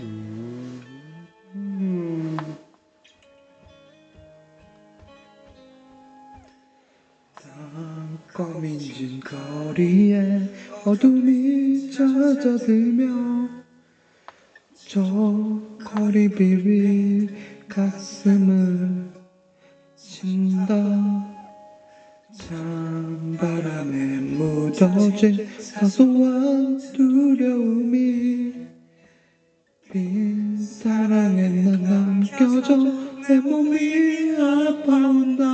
음. 껌인진 거리에 어둠이 잦아들며 저 거리 비비 가슴을 친다 찬바람에 묻어진 사소한 두려움이 빈 사랑에 난 남겨져 내 몸이 아파온다.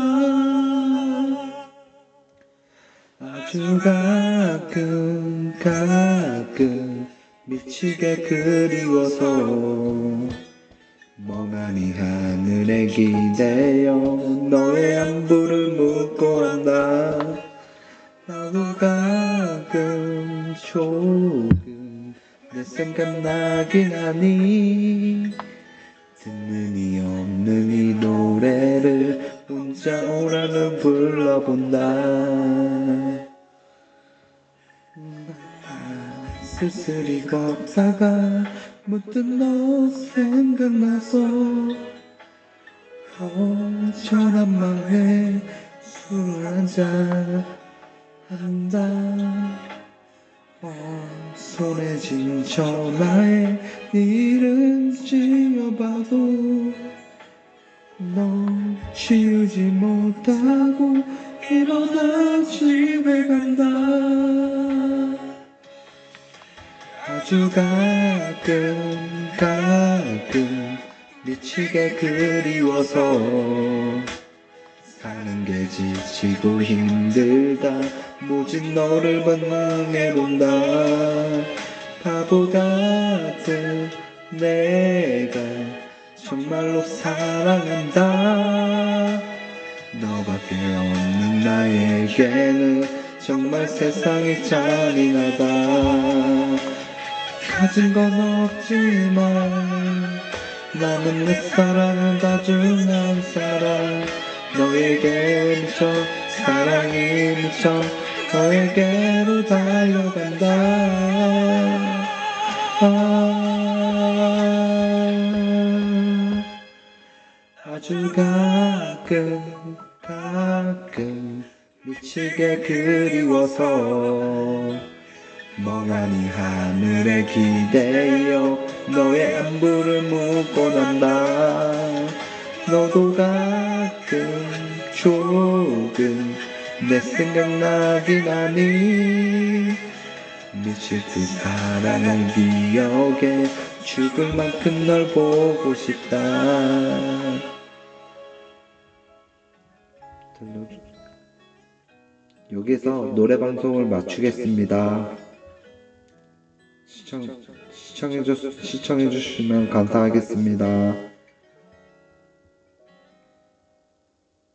아주 가끔 가끔 미치게 그리워서 멍하니 하늘에 기대어 너의 안부를 묻고 한다. 나도 가끔 조금 내 생각나긴 하니 듣는 이 없는 이 노래를 혼자 오라는 불러본다. 쓸쓸히 걷다가 문득 너 생각나서 허전한 맘에 술을 한잔 한다. 어, 손에 쥔 전화에 네 이름 지어봐도 너 지우지 못하고 일어나 집에 간다. 아주 가끔 가끔 미치게 그리워서 사는 게 지치고 힘들다. 모진 너를 만나게 본다. 바보 같은 내가 정말로 사랑한다. 너밖에 없는 나에게는 정말 세상이 잔인하다. 가진 건 없지만 나는 내 사랑을 다준 한 사람 너에게 미쳐 사랑이 미쳐 너에게로 달려간다. 아, 아주 가끔 가끔 미치게 그리워서 멍하니 하늘에 기대어 너의 안부를 묻고 난다. 너도 가끔 조금 내 생각나긴 하니 미칠 듯 사랑을 기억해 죽을 만큼 널 보고 싶다 여기서 노래 방송을 마치겠습니다. 시청 시청해 주 시청해 주시면 감사하겠습니다.